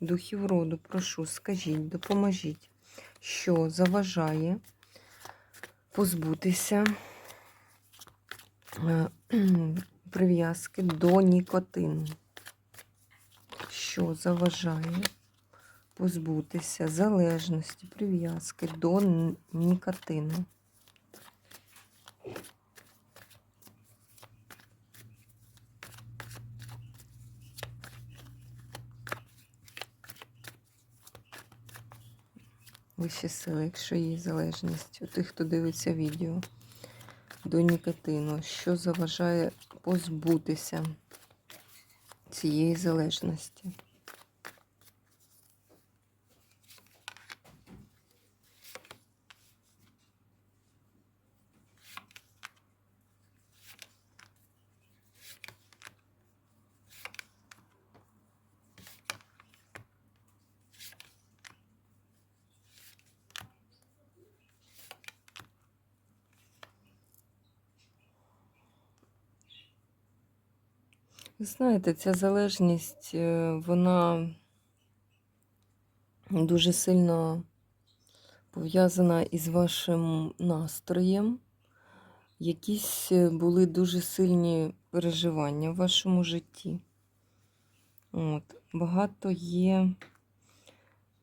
духів роду, прошу, скажіть, допоможіть, що заважає позбутися е, прив'язки до нікотину, що заважає позбутися залежності, прив'язки до нікотину. Вищі сили, якщо є залежність у тих, хто дивиться відео до нікотину, що заважає позбутися цієї залежності. Ви знаєте, ця залежність, е, вона дуже сильно пов'язана із вашим настроєм. Якісь е, були дуже сильні переживання в вашому житті. От. Багато є.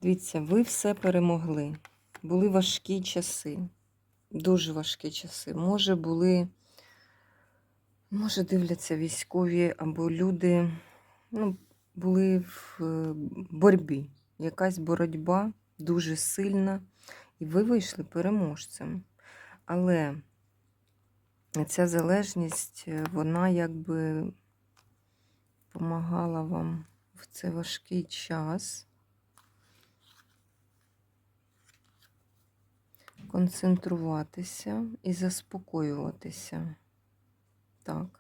Дивіться, ви все перемогли. Були важкі часи, дуже важкі часи. Може, були, може, дивляться військові або люди, ну, були в е, боротьбі. Якась боротьба дуже сильна, і ви вийшли переможцем. Але ця залежність, е, вона якби допомагала вам в цей важкий час. концентруватися і заспокоюватися. Так.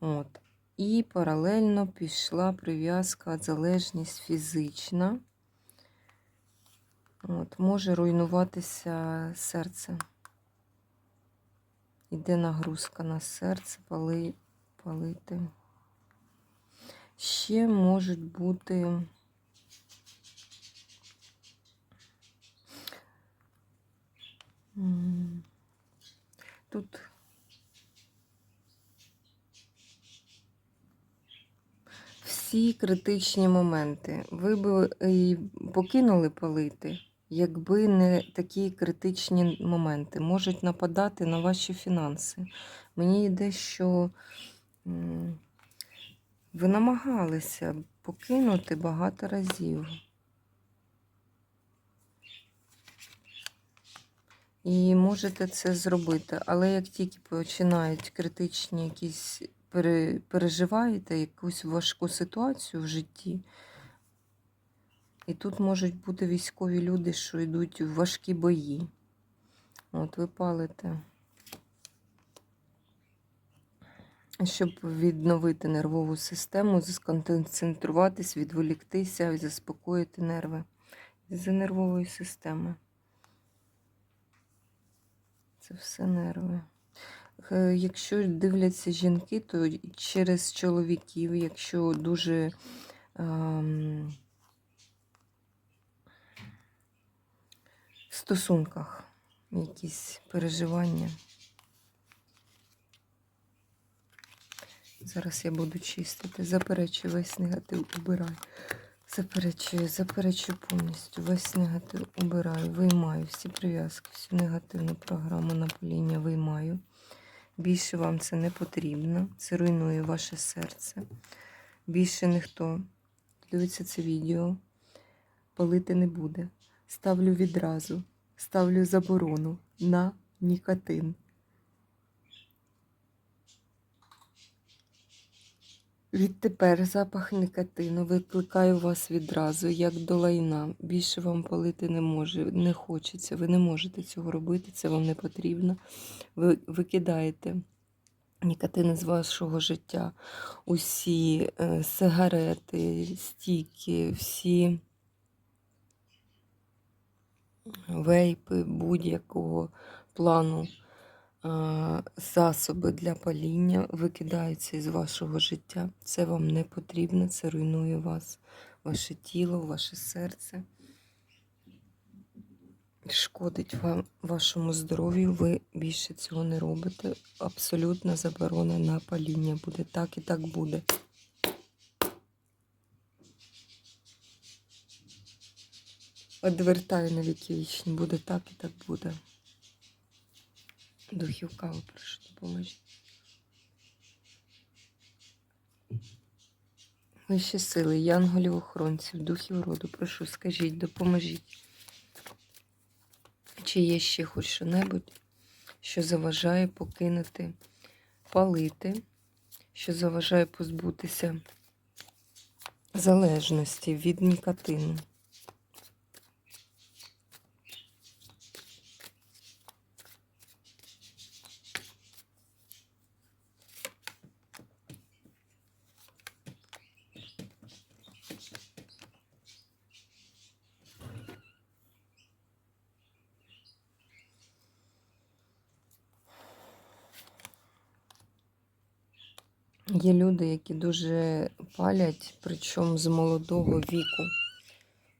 От. І паралельно пішла прив'язка, залежність фізична. От, Може руйнуватися серце. Іде нагрузка на серце, пали, палити. Ще можуть бути. Тут всі критичні моменти. Ви б і покинули палити, якби не такі критичні моменти можуть нападати на ваші фінанси. Мені йде, що ви намагалися покинути багато разів. І можете це зробити, але як тільки починають критичні якісь переживаєте якусь важку ситуацію в житті, і тут можуть бути військові люди, що йдуть в важкі бої. От ви палите. Щоб відновити нервову систему, сконцентруватись, відволіктися і заспокоїти нерви з нервової системи. Це все нерви. Е, Якщо дивляться жінки, то через чоловіків, якщо дуже ем, в стосунках якісь переживання. Зараз я буду чистити. Заперечую весь негатив, убираю. Заперечую, заперечую повністю. Весь негатив убираю, виймаю всі прив'язки, всю негативну програму напаління виймаю. Більше вам це не потрібно. Це руйнує ваше серце. Більше ніхто дивиться це відео, палити не буде. Ставлю відразу, ставлю заборону на нікотин. Відтепер запах никотину викликає вас відразу, як до лайна. Більше вам палити не може, не хочеться. Ви не можете цього робити, це вам не потрібно. Ви викидаєте нікотин з вашого життя. Усі е, сигарети, стіки, всі вейпи будь-якого плану засоби для паління викидаються із вашого життя. Це вам не потрібно, це руйнує вас, ваше тіло, ваше серце. Шкодить вам вашому здоров'ю, ви більше цього не робите. Абсолютна заборона на паління буде. Так і так буде. Одвертаю на віки вічні. Буде так і так буде. Духів каву, прошу допоможіть. Вищі сили, янголів охоронців, духів роду, прошу, скажіть, допоможіть. Чи є ще хоч що-небудь, що заважає покинути, палити, що заважає позбутися залежності від нікотину? Є люди, які дуже палять, причому з молодого віку.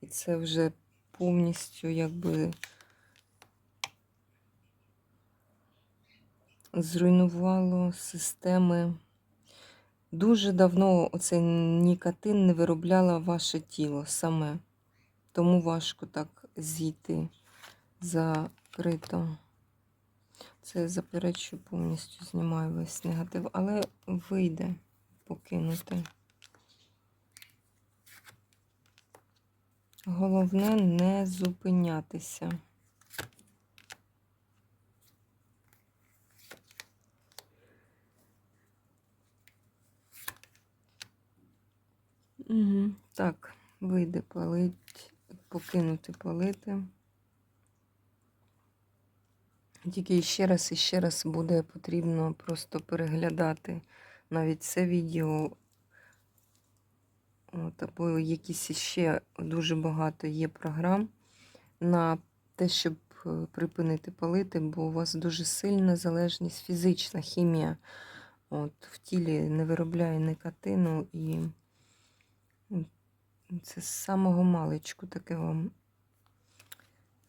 І це вже повністю якби зруйнувало системи. Дуже давно оцей нікотин не виробляло ваше тіло саме. Тому важко так зійти закрито. Це заперечую, повністю знімаю весь негатив, але вийде покинути. Головне не зупинятися. Угу. Так, вийде палить, покинути палити. Тільки ще раз і ще раз буде потрібно просто переглядати навіть це відео. От, або якісь ще дуже багато є програм на те, щоб е, припинити палити, бо у вас дуже сильна залежність, фізична хімія. От, В тілі не виробляє никотину і це з самого маличку таке вам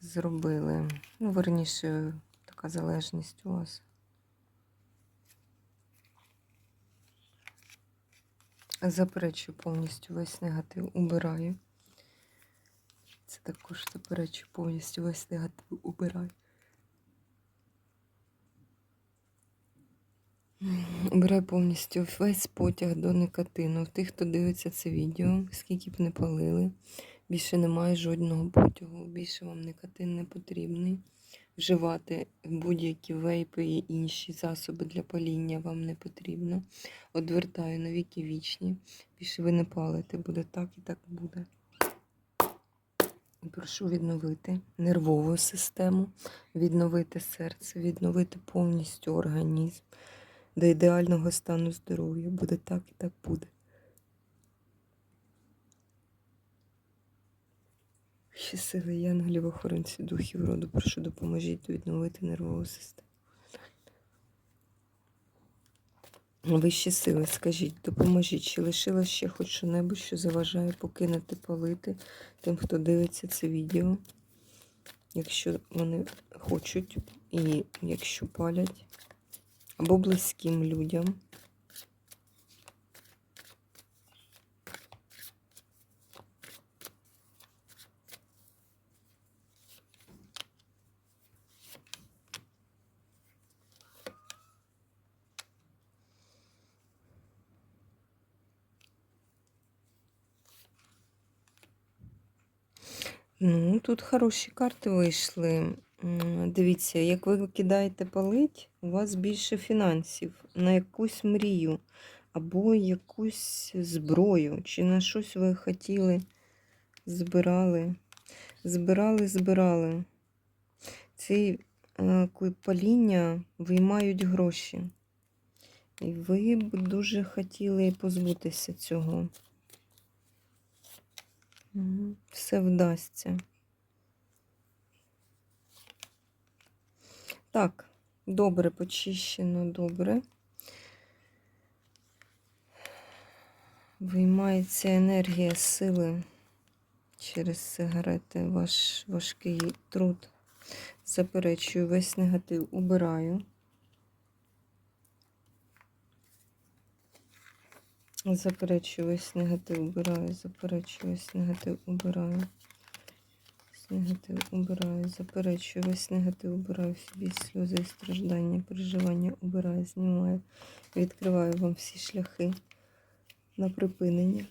зробили. Ну, верніше, така залежність у вас. Заперечую повністю весь негатив, убираю. Це також заперечую повністю весь негатив, убираю. Убираю повністю весь потяг до никотину. В тих, хто дивиться це відео, скільки б не палили, більше немає жодного потягу, більше вам никотин не потрібний. Вживати будь-які вейпи і інші засоби для паління вам не потрібно. Одвертаю на віки вічні. Більше ви не палите, буде так і так буде. Прошу відновити нервову систему, відновити серце, відновити повністю організм до ідеального стану здоров'я. Буде так і так буде. Ще сили янголів, охоронці духів роду, прошу допоможіть відновити нервову систему. Вищі сили, скажіть, допоможіть, чи лишилось ще хоч що-небудь, що заважає покинути палити тим, хто дивиться це відео, якщо вони хочуть і якщо палять, або близьким людям. Ну, тут хороші карти вийшли. Дивіться, як ви кидаєте палить, у вас більше фінансів на якусь мрію. або якусь зброю, чи на щось ви хотіли, збирали. Збирали, збирали. Ці е, паління виймають гроші. І ви б дуже хотіли позбутися цього. Все вдасться. Так, добре почищено, добре. Виймається енергія сили через сигарети, ваш важкий труд. Заперечую, весь негатив убираю. Заперечую, весь негатив убираю, заперечую, весь негатив убираю. Негатив убираю, заперечую, весь негатив убираю, всі сльози і страждання, переживання убираю, знімаю, відкриваю вам всі шляхи на припинення.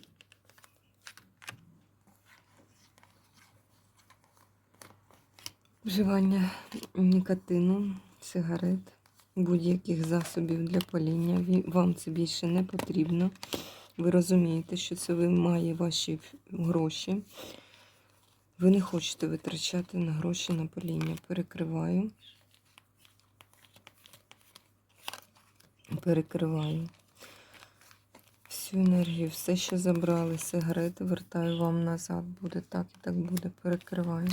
Вживання нікотину, сигарет, будь-яких засобів для паління. Вам це більше не потрібно. Ви розумієте, що це вимагає ваші гроші. Ви не хочете витрачати на гроші на паління. Перекриваю. Перекриваю. Всю енергію, все, що забрали, сигарети, вертаю вам назад. Буде так і так буде. Перекриваю.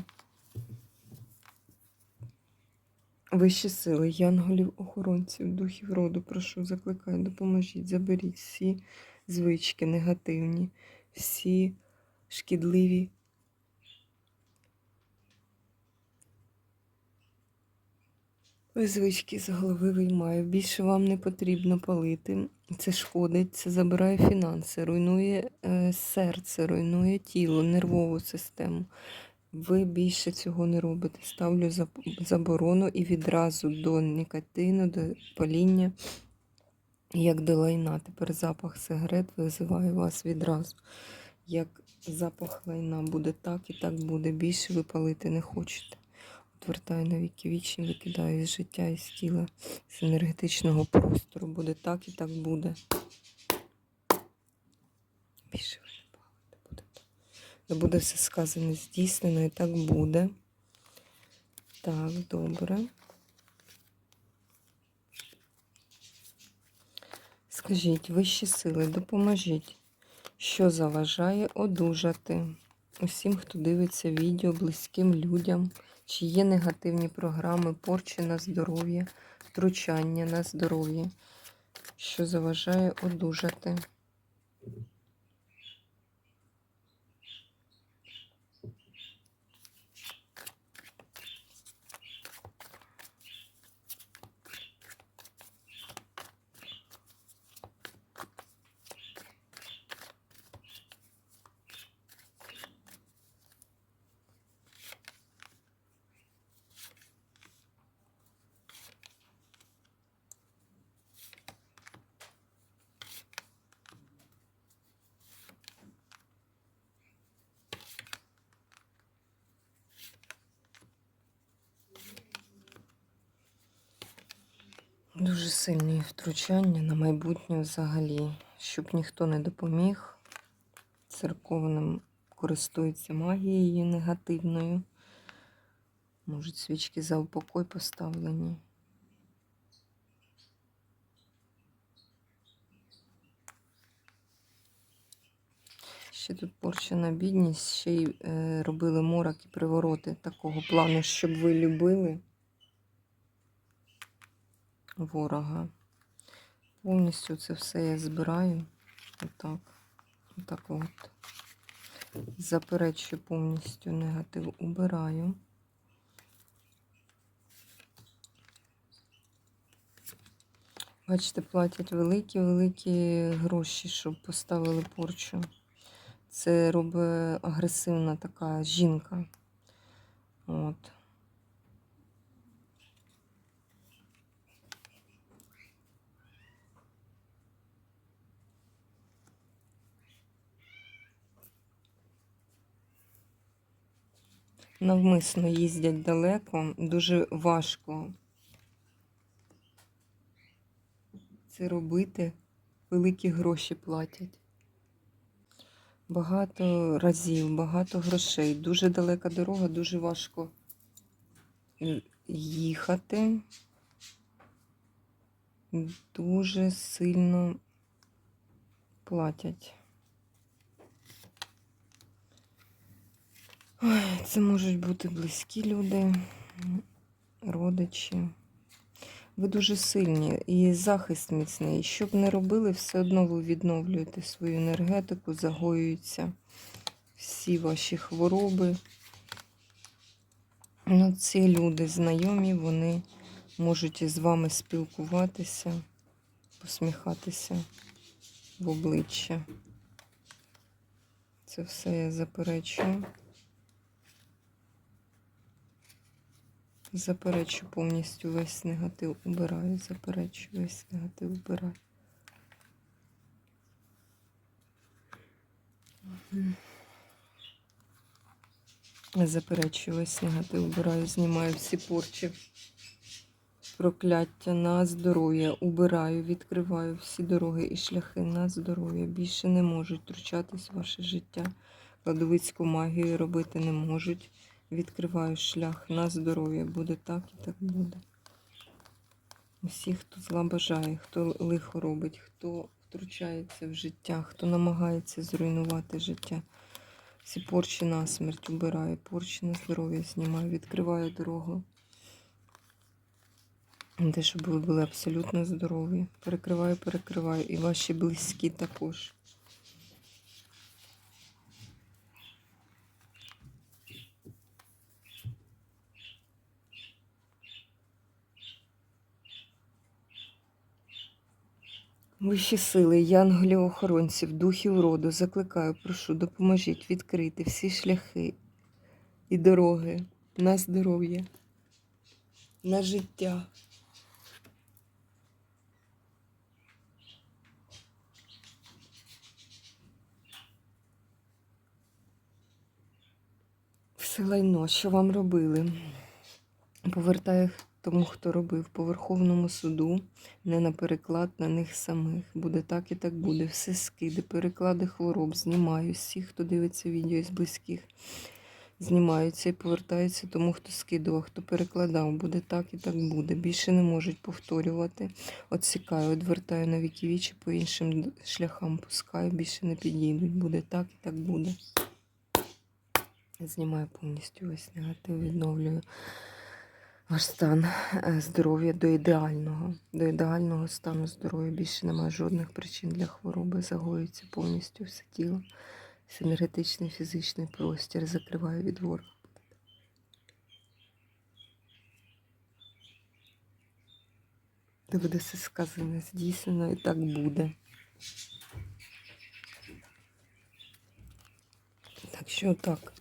Вищі сили, янголів, охоронців, духів роду, прошу, закликаю, допоможіть, заберіть всі звички негативні, всі шкідливі. Звички з голови виймаю. Більше вам не потрібно палити. Це шкодить, це забирає фінанси, руйнує е, серце, руйнує тіло, нервову систему. Ви більше цього не робите. Ставлю заборону і відразу до нікотину, до паління, як до лайна. Тепер запах сигарет визиває вас відразу. Як запах лайна буде так і так буде. Більше ви палити не хочете. Отвертаю на віки вічні, викидаю з життя і з тіла, з енергетичного простору. Буде так і так буде. Більше ви не палите. Буде так. Не буде все сказане, здійснено, і так буде. Так, добре. Скажіть, вищі сили, допоможіть, що заважає одужати усім, хто дивиться відео, близьким людям, чи є негативні програми, порчі на здоров'я, втручання на здоров'я, що заважає одужати. Дуже сильні втручання на майбутнє взагалі, щоб ніхто не допоміг. Церковним користується магією негативною. Можуть свічки за упокой поставлені. Ще тут порчена бідність, ще й е, робили морок і привороти такого плану, щоб ви любили ворога. Повністю це все я збираю. Отак. Отак от. Заперечую повністю негатив, убираю. Бачите, платять великі-великі гроші, щоб поставили порчу. Це робить агресивна така жінка. От. Навмисно їздять далеко, дуже важко це робити. великі гроші платять. Багато разів, багато грошей. Дуже далека дорога, дуже важко їхати. Дуже сильно платять. Це можуть бути близькі люди, родичі. Ви дуже сильні і захист міцний. Що б не робили, все одно ви відновлюєте свою енергетику, загоюються всі ваші хвороби. Ну, ці люди знайомі, вони можуть із вами спілкуватися, посміхатися в обличчя. Це все я заперечую. Заперечу повністю весь негатив убираю, заперечу весь негатив убираю. Заперечую весь негатив убираю, знімаю всі порчі, прокляття на здоров'я, убираю, відкриваю всі дороги і шляхи на здоров'я. Більше не можуть втручатись в ваше життя. Кладовицьку магію робити не можуть. Відкриваю шлях на здоров'я. Буде так і так буде. Усі, хто зла бажає, хто лихо робить, хто втручається в життя, хто намагається зруйнувати життя. Всі порчі на смерть убираю, порчі на здоров'я знімаю, відкриваю дорогу. Те, щоб ви були абсолютно здорові. Перекриваю, перекриваю. І ваші близькі також. Вищі сили, янголів охоронців, духів роду, закликаю, прошу, допоможіть відкрити всі шляхи і дороги на здоров'я, на життя. Все лайно, що вам робили? Повертаю тому, хто робив по Верховному суду, не на переклад на них самих. Буде так і так буде. Все скиди, переклади хвороб, знімаю всіх, хто дивиться відео із близьких. Знімаються і повертаються тому, хто скидував, хто перекладав. Буде так і так буде. Більше не можуть повторювати. Отсікаю, відвертаю на віки вічі, по іншим шляхам пускаю, більше не підійдуть. Буде так і так буде. Знімаю повністю весь негатив, відновлюю ваш стан е, здоров'я до ідеального. До ідеального стану здоров'я більше немає жодних причин для хвороби. Загоюється повністю все тіло. Весь енергетичний, фізичний простір закриваю від ворога. Де буде все сказане, здійснено і так буде. Так що так.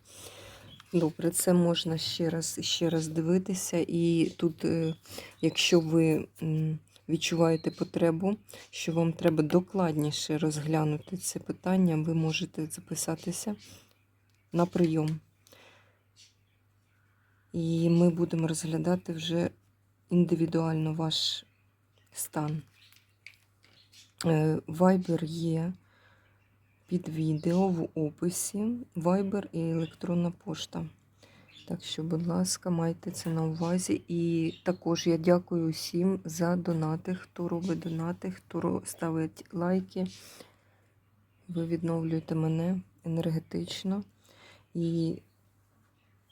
Добре, це можна ще раз ще раз дивитися. І тут, е, якщо ви відчуваєте потребу, що вам треба докладніше розглянути це питання, ви можете записатися на прийом. І ми будемо розглядати вже індивідуально ваш стан. Е, Viber є під відео в описі Viber і електронна пошта. Так що, будь ласка, майте це на увазі. І також я дякую усім за донати, хто робить донати, хто ставить лайки. Ви відновлюєте мене енергетично. І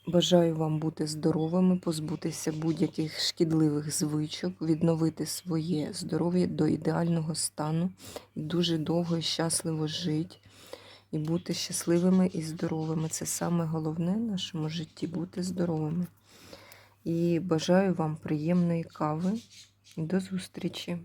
бажаю вам бути здоровими, позбутися будь-яких шкідливих звичок, відновити своє здоров'я до ідеального стану і дуже довго і щасливо жити. І бути щасливими і здоровими. Це саме головне в нашому житті бути здоровими. І бажаю вам приємної кави. І до зустрічі!